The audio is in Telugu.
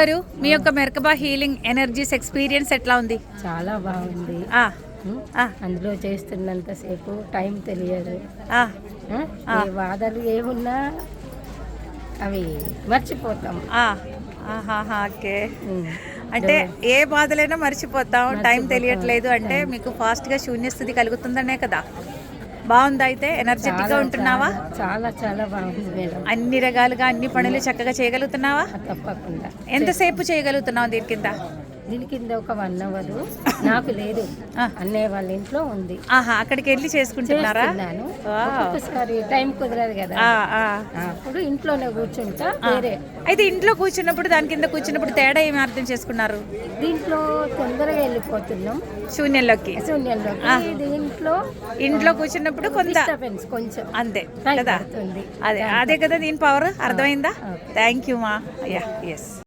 గారు మీ యొక్క మెరకబా హీలింగ్ ఎనర్జీస్ ఎక్స్పీరియన్స్ ఎట్లా ఉంది? చాలా బాగుంది. అందులో చేస్తున్నంతసేపు టైం తెలియదు. బాధలు ఏమున్నా అవి మర్చిపోతాం. ఓకే. అంటే ఏ బాధలైనా మర్చిపోతాం. టైం తెలియట్లేదు అంటే మీకు ఫాస్ట్గా శూన్యస్థితి కలుగుతుందనే కదా. బాగుందా అయితే ఎనర్జెటిక్గా ఉంటున్నావా? చాలా చాలా బాగుంది మేడం. అన్ని రకాలుగా అన్ని పనులు చక్కగా చేయగలుగుతున్నావా? తప్పకుండా. ఎంతసేపు చేయగలుగుతున్నావు దీని కింద దీని కింద ఒక వన్ అవర్. నాకు లేదు. అన్నయ్య వాళ్ళ ఇంట్లో ఉంది. ఆహా అక్కడికి వెళ్ళి చేసుకుంటున్నారా. ఒక్కొక్కసారి టైం కుదరదు కదా. అప్పుడు ఇంట్లోనే కూర్చుంటా వేరే. అయితే ఇంట్లో కూర్చున్నప్పుడు దాని కింద కూర్చున్నప్పుడు తేడా ఏమి అర్థం చేసుకున్నారు? దీంట్లో తొందరగా వెళ్ళిపోతున్నాం. శూన్యంలోకి. శూన్యంలోకి. దీంట్లో ఇంట్లో కూర్చున్నప్పుడు కొంత కొంచెం అంతే కదా? అదే అదే కదా దీని పవర్ అర్థమైందా? థ్యాంక్ యూ మా. Yeah yes